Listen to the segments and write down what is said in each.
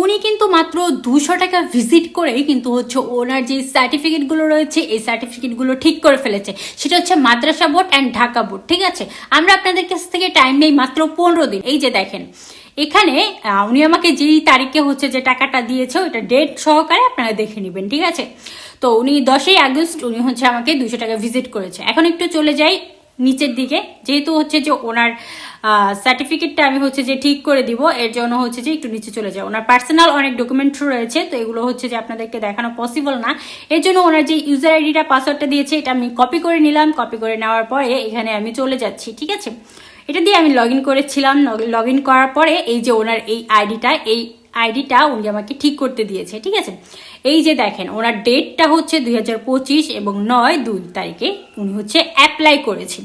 উনি কিন্তু মাত্র দুশো টাকা ভিজিট করেই কিন্তু হচ্ছে ওনার যে সার্টিফিকেটগুলো রয়েছে, এই সার্টিফিকেটগুলো ঠিক করে ফেলেছে। সেটা হচ্ছে মাদ্রাসা বোর্ড অ্যান্ড ঢাকা বোর্ড, ঠিক আছে? আমরা আপনাদের কাছ থেকে টাইম নেই মাত্র পনেরো দিন। এই যে দেখেন, এখানে উনি আমাকে যেই তারিখে হচ্ছে যে টাকাটা দিয়েছে, ওইটা ডেট সহকারে আপনারা দেখে নেবেন, ঠিক আছে? তো উনি দশই আগস্ট, উনি হচ্ছে আমাকে দুশো টাকা ভিজিট করেছে। এখন একটু চলে যাই নিচের দিকে। যেহেতু হচ্ছে যে ওনার সার্টিফিকেটটা আমি হচ্ছে যে ঠিক করে দিব, এর জন্য হচ্ছে যে একটু নিচে চলে যায় ওনার পার্সোনাল অনেক ডকুমেন্ট রয়েছে, তো এগুলো হচ্ছে যে আপনাদেরকে দেখানো পসিবল না। এর জন্য ওনার যে ইউজার আইডিটা পাসওয়ার্ডটা দিয়েছে, এটা আমি কপি করে নিলাম। কপি করে নেওয়ার পরে এখানে আমি চলে যাচ্ছি, ঠিক আছে? এটা দিয়ে আমি লগ ইন করেছিলাম। লগ ইন করার পরে এই যে ওনার এই আইডিটা এই আইডিটা উনি আমাকে ঠিক করতে দিয়েছে, ঠিক আছে? এই যে দেখেন, ওনার ডেটটা হচ্ছে দুই হাজার পঁচিশ এবং নয় দুই তারিখে উনি হচ্ছে অ্যাপ্লাই করেছেন।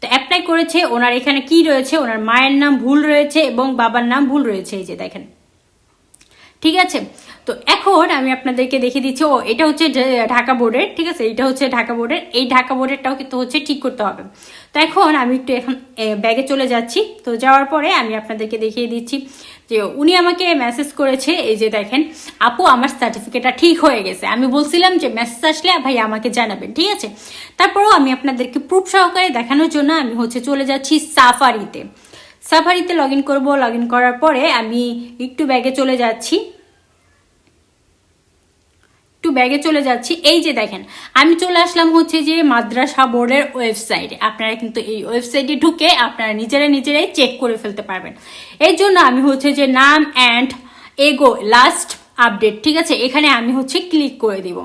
তো অ্যাপ্লাই করেছে, ওনার এখানে কি রয়েছে, ওনার মায়ের নাম ভুল রয়েছে এবং বাবার নাম ভুল রয়েছে, এই যে দেখেন। ঠিক আছে? তো এখন আমি আপনাদেরকে দেখিয়ে দিচ্ছি, ও, এটা হচ্ছে ঢাকা বোর্ডের, ঠিক আছে? এটা হচ্ছে ঢাকা বোর্ডের, এই ঢাকা বোর্ডেরটাও কিন্তু হচ্ছে ঠিক করতে হবে। তো এখন আমি একটু এখন ব্যাগে চলে যাচ্ছি। তো যাওয়ার পরে আমি আপনাদেরকে দেখিয়ে দিচ্ছি যে, উনি আমাকে মেসেজ করেছে, এই যে দেখেন, আপু, আমার সার্টিফিকেটটা ঠিক হয়ে গেছে। আমি বলছিলাম যে মেসেজ আসলে ভাই আমাকে জানাবেন। ঠিক আছে? তারপরেও আমি আপনাদেরকে প্রুফ সহকারে দেখানোর জন্য আমি হচ্ছে চলে যাচ্ছি সাফারিতে। সাফারিতে লগ ইন করব লগ ইন করার পরে আমি একটু ব্যাগে চলে যাচ্ছি। একটু ব্যাগে চলে যাচ্ছি। এই যে দেখেন, আমি চলে আসলাম হচ্ছে যে মাদ্রাসা বোর্ডের ওয়েবসাইটে আপনারা কিন্তু এই ওয়েবসাইটে ঢুকে আপনারা নিজেরা নিজেরাই চেক করে ফেলতে পারবেন। এর জন্য আমি হচ্ছে যে নাম অ্যান্ড এগো লাস্ট আপডেট ঠিক আছে? এখানে আমি হচ্ছে ক্লিক করে দিব।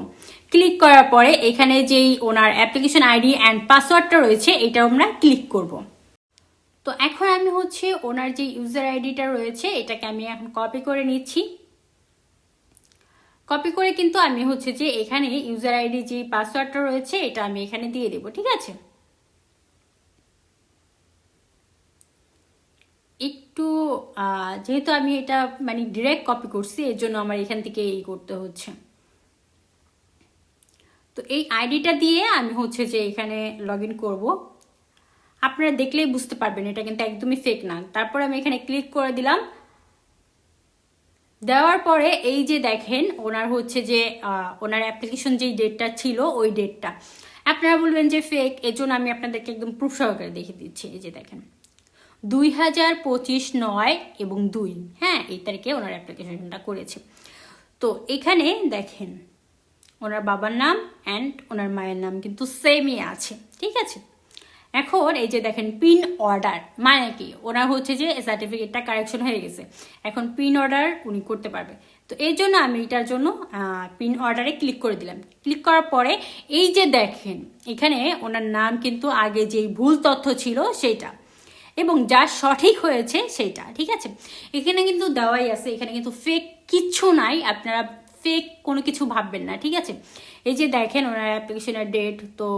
ক্লিক করার পরে এখানে যেই ওনার অ্যাপ্লিকেশন আইডি অ্যান্ড পাসওয়ার্ডটা রয়েছে এটা আমরা ক্লিক করব। তো এখন আমি হচ্ছে ওনার যে ইউজার আইডিটা রয়েছে, এটাকে আমি এখন কপি করে নিচ্ছি। কপি করে কিন্তু আমি হচ্ছে যে এখানে ইউজার আইডি যে পাসওয়ার্ডটা রয়েছে, এটা আমি এখানে দিয়ে দেবো, ঠিক আছে? একটু যেহেতু আমি এটা মানে ডিরেক্ট কপি করছি, এর জন্য আমার এখান থেকে এই করতে হচ্ছে। তো এই আইডিটা দিয়ে আমি হচ্ছে যে এখানে লগ ইন করব। আপনারা দেখলেই বুঝতে পারবেন, এটা কিন্তু একদমই ফেক না। তারপরে আমি এখানে ক্লিক করে দিলাম। দেওয়ার পরে এই যে দেখেন, ওনার হচ্ছে যে ওনার অ্যাপ্লিকেশন যেই ডেটটা ছিল, ওই ডেটটা আপনারা বলবেন যে ফেক এজন্য আমি আপনাদেরকে একদম প্রুফ সহকারে দেখিয়ে দিচ্ছি, এই যে দেখেন। দুই হাজার পঁচিশ নয় এবং দুই হ্যাঁ এই তারিখে ওনার অ্যাপ্লিকেশনটা করেছে। তো এখানে দেখেন, ওনার বাবার নাম অ্যান্ড ওনার মায়ের নাম কিন্তু সেমই আছে, ঠিক আছে? এখন এই যে দেখেন পিন অর্ডার মানে কি? ওনার হচ্ছে যে সার্টিফিকেটটা কারেকশন হয়ে গেছে। এখন পিন অর্ডার উনি করতে পারবে। তো এই জন্য আমি এটার জন্য পিন অর্ডারে ক্লিক করে দিলাম। ক্লিক করার পরে এই যে দেখেন, এখানে ওনার নাম কিন্তু আগে যেই ভুল তথ্য ছিল সেইটা এবং যা সঠিক হয়েছে সেইটা, ঠিক আছে? এখানে কিন্তু দেওয়াই আছে, এখানে কিন্তু ফেক কিচ্ছু নাই, আপনারা ফেক কোনো কিছু ভাববেন না, ঠিক আছে? এই যে দেখেন ওনার অ্যাপ্লিকেশনের ডেট তো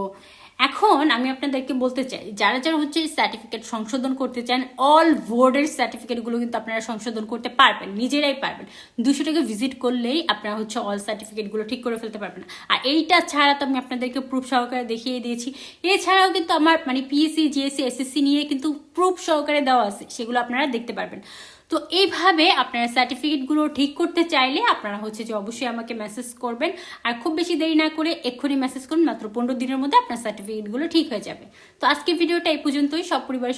এখন আমি আপনাদেরকে বলতে চাই, যারা যারা হচ্ছে সার্টিফিকেট সংশোধন করতে চান অল বোর্ডের সার্টিফিকেটগুলো কিন্তু আপনারা সংশোধন করতে পারবেন, নিজেরাই পারবেন। দুশো টাকা ভিজিট করলেই আপনারা হচ্ছে অল সার্টিফিকেটগুলো ঠিক করে ফেলতে পারবেন। আর এইটা ছাড়া তো আমি আপনাদেরকে প্রুফ সহকারে দেখিয়ে দিয়েছি। এছাড়াও কিন্তু আমার মানে পিএসসি জিএসসি এসএসসি নিয়ে কিন্তু প্রুফ সহকারে দেওয়া আছে, সেগুলো আপনারা দেখতে পারবেন। তো এইভাবে আপনারা সার্টিফিকেটগুলো ঠিক করতে চাইলে আপনারা হচ্ছে যে অবশ্যই আমাকে মেসেজ করবেন। আর খুব বেশি দেরি না করে এক্ষুনি মেসেজ করুন, মাত্র পনেরো দিনের মধ্যে আপনার সার্টিফিকেটগুলো ঠিক হয়ে যাবে। তো আজকে ভিডিওটা এই পর্যন্তই। সব পরিবারের